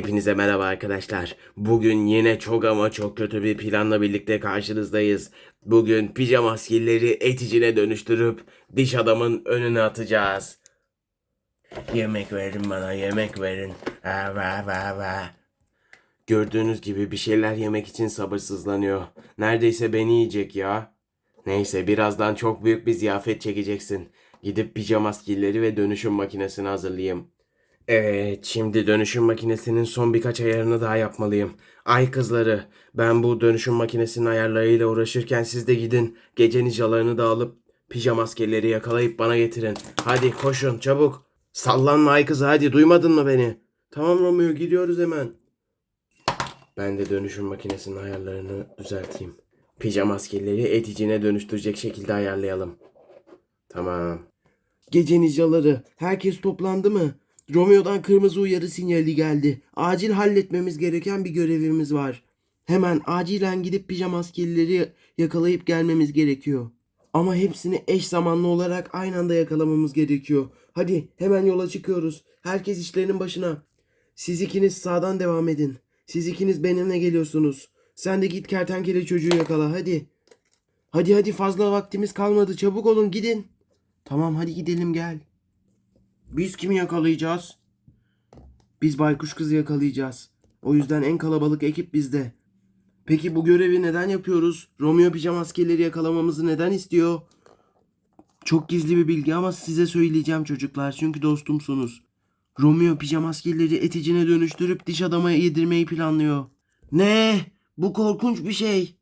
Hepinize merhaba arkadaşlar. Bugün yine çok ama çok kötü bir planla birlikte karşınızdayız. Bugün pijama askerleri eticine dönüştürüp diş adamın önüne atacağız. Yemek verin bana yemek verin. Ha, va, va, va. Gördüğünüz gibi bir şeyler yemek için sabırsızlanıyor. Neredeyse beni yiyecek ya. Neyse birazdan çok büyük bir ziyafet çekeceksin. Gidip pijama askerleri ve dönüşüm makinesini hazırlayayım. Evet, şimdi dönüşüm makinesinin son birkaç ayarını daha yapmalıyım. Ay kızları, ben bu dönüşüm makinesinin ayarlarıyla uğraşırken siz de gidin. Gece ninjalarını da alıp pijama askerleri yakalayıp bana getirin. Hadi koşun çabuk. Sallanma ay kızı hadi duymadın mı beni? Tamam Romeo gidiyoruz hemen. Ben de dönüşüm makinesinin ayarlarını düzelteyim. Pijama askerleri eticine dönüştürecek şekilde ayarlayalım. Tamam. Gece ninjaları, herkes toplandı mı? Romeo'dan kırmızı uyarı sinyali geldi. Acil halletmemiz gereken bir görevimiz var. Hemen acilen gidip pijama askerleri yakalayıp gelmemiz gerekiyor. Ama hepsini eş zamanlı olarak aynı anda yakalamamız gerekiyor. Hadi hemen yola çıkıyoruz. Herkes işlerinin başına. Siz ikiniz sağdan devam edin. Siz ikiniz benimle geliyorsunuz. Sen de git kertenkele çocuğu yakala hadi. Hadi hadi fazla vaktimiz kalmadı. Çabuk olun gidin. Tamam hadi gidelim gel. Biz kimi yakalayacağız? Biz baykuş kızı yakalayacağız. O yüzden en kalabalık ekip bizde. Peki bu görevi neden yapıyoruz? Romeo pijama askerleri yakalamamızı neden istiyor? Çok gizli bir bilgi ama size söyleyeceğim çocuklar çünkü dostumsunuz. Romeo pijama askerleri eticine dönüştürüp diş adama yedirmeyi planlıyor. Ne? Bu korkunç bir şey.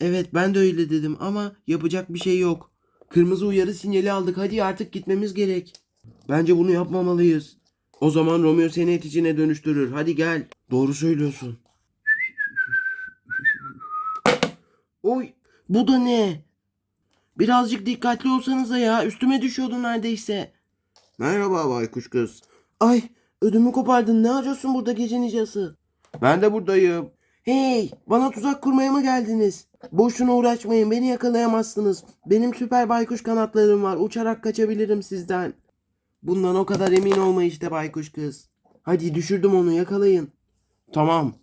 Evet ben de öyle dedim ama yapacak bir şey yok. Kırmızı uyarı sinyali aldık hadi artık gitmemiz gerek. Bence bunu yapmamalıyız. O zaman Romeo seni eticine dönüştürür. Hadi gel. Doğru söylüyorsun. Oy bu da ne? Birazcık dikkatli olsanıza ya. Üstüme düşüyordu neredeyse. Merhaba baykuş kız. Ay ödümü kopardın. Ne arıyorsun burada gece nicası? Ben de buradayım. Hey bana tuzak kurmaya mı geldiniz? Boşuna uğraşmayın beni yakalayamazsınız. Benim süper baykuş kanatlarım var. Uçarak kaçabilirim sizden. Bundan o kadar emin olma işte baykuş kız. Hadi düşürdüm onu yakalayın. Tamam.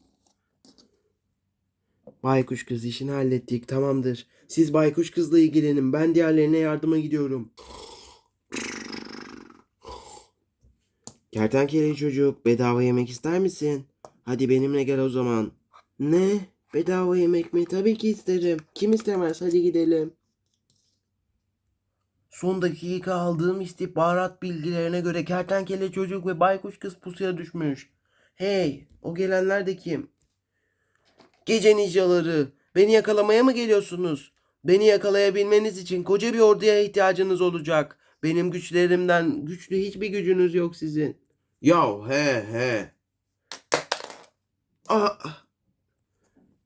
Baykuş kız işini hallettik tamamdır. Siz baykuş kızla ilgilenin ben diğerlerine yardıma gidiyorum. Kertenkele çocuk bedava yemek ister misin? Hadi benimle gel o zaman. Ne? Bedava yemek mi? Tabii ki isterim. Kim istemez? Hadi gidelim. Son dakika aldığım istihbarat bilgilerine göre kertenkele çocuk ve baykuş kız pusuya düşmüş. Hey, o gelenler de kim? Gece ninjaları, beni yakalamaya mı geliyorsunuz? Beni yakalayabilmeniz için koca bir orduya ihtiyacınız olacak. Benim güçlerimden güçlü hiçbir gücünüz yok sizin. Yav he he. Ah.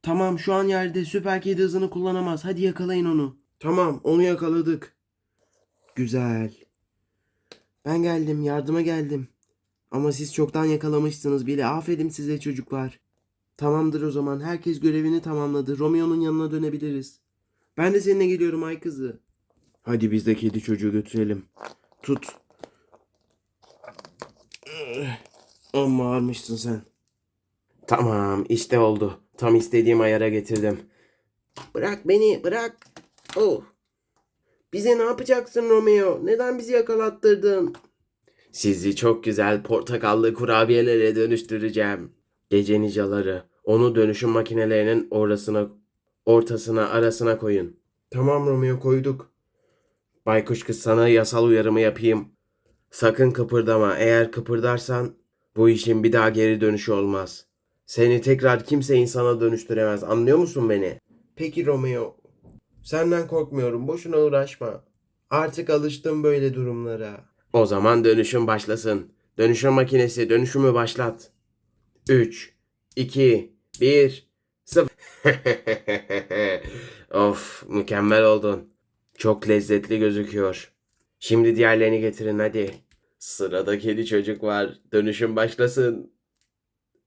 Tamam şu an yerde süper kedi hızını kullanamaz. Hadi yakalayın onu. Tamam onu yakaladık. Güzel. Ben geldim, yardıma geldim. Ama siz çoktan yakalamışsınız bile. Aferin size çocuklar. Tamamdır o zaman. Herkes görevini tamamladı. Romeo'nun yanına dönebiliriz. Ben de seninle geliyorum ay kızı. Hadi biz de kedi çocuğu götürelim. Tut. Amma ağırmışsın sen. Tamam işte oldu. Tam istediğim ayara getirdim. Bırak beni bırak. Oh. Bize ne yapacaksın Romeo? Neden bizi yakalattırdın? Sizi çok güzel portakallı kurabiyelere dönüştüreceğim. Gece nicaları. Onu dönüşüm makinelerinin orasına, ortasına, arasına koyun. Tamam Romeo koyduk. Baykuş kız sana yasal uyarımı yapayım. Sakın kıpırdama. Eğer kıpırdarsan bu işin bir daha geri dönüşü olmaz. Seni tekrar kimse insana dönüştüremez. Anlıyor musun beni? Peki Romeo. Senden korkmuyorum. Boşuna uğraşma. Artık alıştım böyle durumlara. O zaman dönüşüm başlasın. Dönüşüm makinesi dönüşümü başlat. 3, 2, 1, 0. of mükemmel oldun. Çok lezzetli gözüküyor. Şimdi diğerlerini getirin hadi. Sırada kedi çocuk var. Dönüşüm başlasın.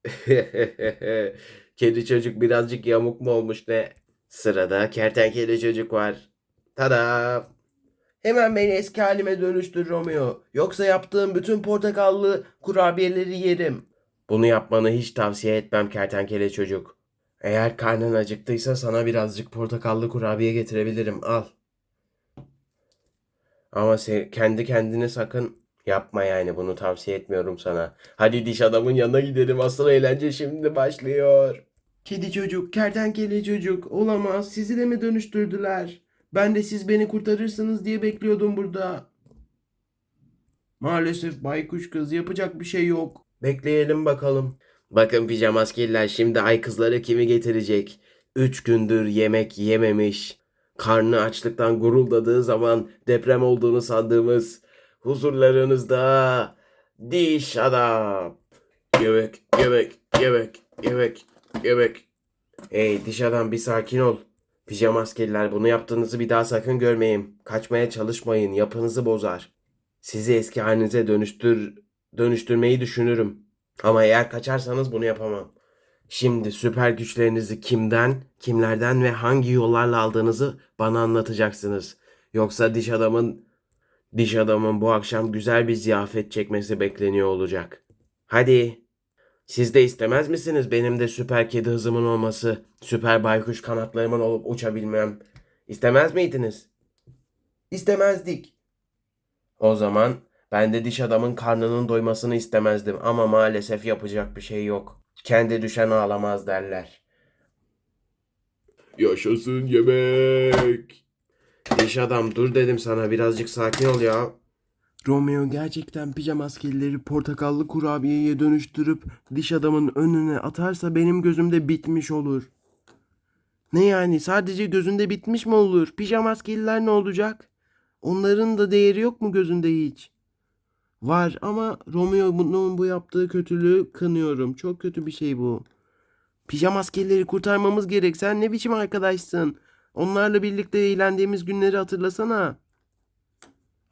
kedi çocuk birazcık yamuk mu olmuş ne? Sırada kertenkele çocuk var. Tada! Hemen beni eski halime dönüştür Romeo. Yoksa yaptığım bütün portakallı kurabiyeleri yerim. Bunu yapmanı hiç tavsiye etmem kertenkele çocuk. Eğer karnın acıktıysa sana birazcık portakallı kurabiye getirebilirim. Al. Ama sen kendi kendine sakın yapma yani bunu tavsiye etmiyorum sana. Hadi diş adamın yanına gidelim. Asıl eğlence şimdi başlıyor. Kedi çocuk, kertenkele çocuk. Olamaz. Sizi de mi dönüştürdüler? Ben de siz beni kurtarırsınız diye bekliyordum burada. Maalesef baykuş kız yapacak bir şey yok. Bekleyelim bakalım. Bakın pijamaskiller şimdi ay kızları kimi getirecek? Üç gündür yemek yememiş. Karnı açlıktan guruldadığı zaman deprem olduğunu sandığımız huzurlarınızda diş adam. Yemek, yemek, yemek, yemek, yemek. Hey diş adam bir sakin ol. Pijama askerler bunu yaptığınızı bir daha sakın görmeyeyim. Kaçmaya çalışmayın yapınızı bozar. Sizi eski halinize dönüştür dönüştürmeyi düşünürüm. Ama eğer kaçarsanız bunu yapamam. Şimdi süper güçlerinizi kimden, kimlerden ve hangi yollarla aldığınızı bana anlatacaksınız. Yoksa diş adamın diş adamın bu akşam güzel bir ziyafet çekmesi bekleniyor olacak. Hadi. Siz de istemez misiniz benim de süper kedi hızımın olması, süper baykuş kanatlarımın olup uçabilmem? İstemez miydiniz? İstemezdik. O zaman ben de diş adamın karnının doymasını istemezdim ama maalesef yapacak bir şey yok. Kendi düşen ağlamaz derler. Yaşasın yemek. Diş adam dur dedim sana birazcık sakin ol ya. Romeo gerçekten pijama askerleri portakallı kurabiyeye dönüştürüp diş adamın önüne atarsa benim gözümde bitmiş olur. Ne yani sadece gözünde bitmiş mi olur? Pijama askerler ne olacak? Onların da değeri yok mu gözünde hiç? Var ama Romeo bunun bu yaptığı kötülüğü kınıyorum. Çok kötü bir şey bu. Pijama askerleri kurtarmamız gerek. Sen ne biçim arkadaşsın? Onlarla birlikte eğlendiğimiz günleri hatırlasana.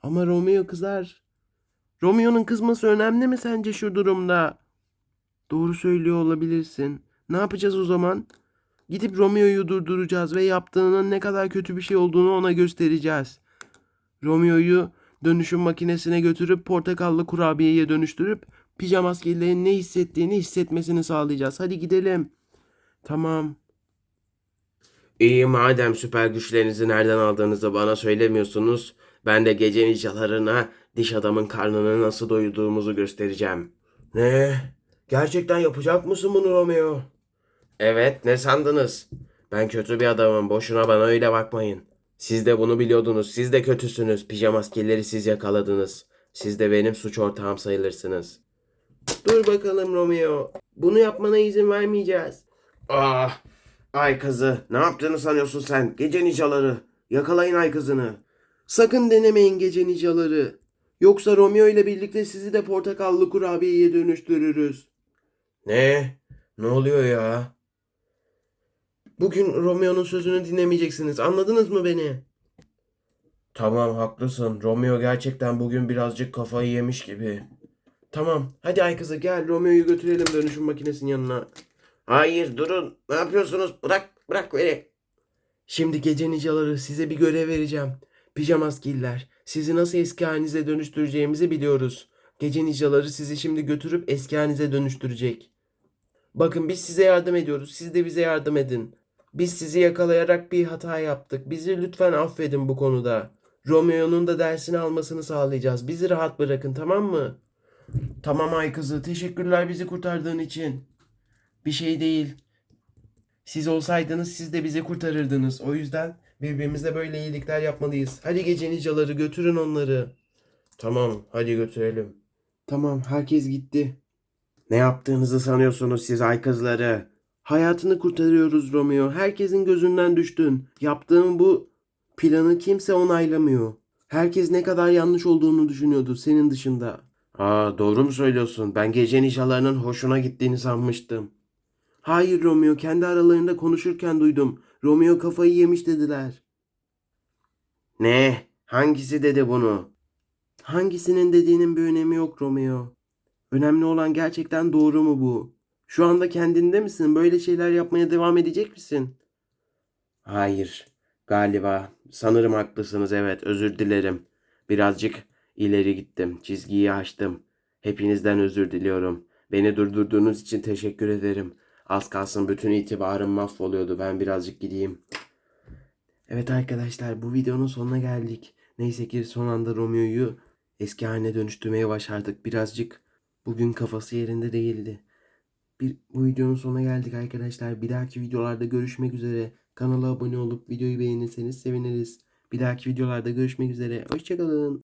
Ama Romeo kızar. Romeo'nun kızması önemli mi sence şu durumda? Doğru söylüyor olabilirsin. Ne yapacağız o zaman? Gidip Romeo'yu durduracağız ve yaptığının ne kadar kötü bir şey olduğunu ona göstereceğiz. Romeo'yu dönüşüm makinesine götürüp portakallı kurabiyeye dönüştürüp pijama askerlerin ne hissettiğini hissetmesini sağlayacağız. Hadi gidelim. Tamam. İyi madem süper güçlerinizi nereden aldığınızı bana söylemiyorsunuz. Ben de gece ninjalarına diş adamın karnını nasıl doyurduğumuzu göstereceğim. Ne? Gerçekten yapacak mısın bunu Romeo? Evet ne sandınız? Ben kötü bir adamım boşuna bana öyle bakmayın. Siz de bunu biliyordunuz. Siz de kötüsünüz. Pijama askerleri siz yakaladınız. Siz de benim suç ortağım sayılırsınız. Dur bakalım Romeo. Bunu yapmana izin vermeyeceğiz. Ah! Ay kızı. Ne yaptığını sanıyorsun sen? Gece ninjaları. Yakalayın ay kızını. Sakın denemeyin gece ninjaları. Yoksa Romeo ile birlikte sizi de portakallı kurabiyeye dönüştürürüz. Ne? Ne oluyor ya? Bugün Romeo'nun sözünü dinlemeyeceksiniz. Anladınız mı beni? Tamam haklısın. Romeo gerçekten bugün birazcık kafayı yemiş gibi. Tamam. Hadi ay kızı gel Romeo'yu götürelim dönüşüm makinesinin yanına. Hayır durun. Ne yapıyorsunuz? Bırak bırak beni. Şimdi gece ninjaları size bir görev vereceğim. Pijamaskiller. Sizi nasıl eski halinize dönüştüreceğimizi biliyoruz. Gece ninjaları sizi şimdi götürüp eski halinize dönüştürecek. Bakın biz size yardım ediyoruz. Siz de bize yardım edin. Biz sizi yakalayarak bir hata yaptık. Bizi lütfen affedin bu konuda. Romeo'nun da dersini almasını sağlayacağız. Bizi rahat bırakın tamam mı? Tamam ay kızı. Teşekkürler bizi kurtardığın için. Bir şey değil. Siz olsaydınız siz de bizi kurtarırdınız. O yüzden birbirimize böyle iyilikler yapmalıyız. Hadi gece ninjaları götürün onları. Tamam hadi götürelim. Tamam herkes gitti. Ne yaptığınızı sanıyorsunuz siz ay kızları? Hayatını kurtarıyoruz Romeo. Herkesin gözünden düştün. Yaptığın bu planı kimse onaylamıyor. Herkes ne kadar yanlış olduğunu düşünüyordu senin dışında. Aa doğru mu söylüyorsun? Ben gece ninjalarının hoşuna gittiğini sanmıştım. Hayır Romeo kendi aralarında konuşurken duydum. Romeo kafayı yemiş dediler. Ne? Hangisi dedi bunu? Hangisinin dediğinin bir önemi yok Romeo. Önemli olan gerçekten doğru mu bu? Şu anda kendinde misin? Böyle şeyler yapmaya devam edecek misin? Hayır. Galiba. Sanırım haklısınız. Evet, özür dilerim. Birazcık ileri gittim. Çizgiyi aştım. Hepinizden özür diliyorum. Beni durdurduğunuz için teşekkür ederim. Az kalsın bütün itibarım mahvoluyordu. Ben birazcık gideyim. Evet arkadaşlar bu videonun sonuna geldik. Neyse ki son anda Romeo'yu eski haline dönüştürmeye başardık. Birazcık bugün kafası yerinde değildi. Bir, bu videonun sonuna geldik arkadaşlar. Bir dahaki videolarda görüşmek üzere. Kanala abone olup videoyu beğenirseniz seviniriz. Bir dahaki videolarda görüşmek üzere. Hoşçakalın.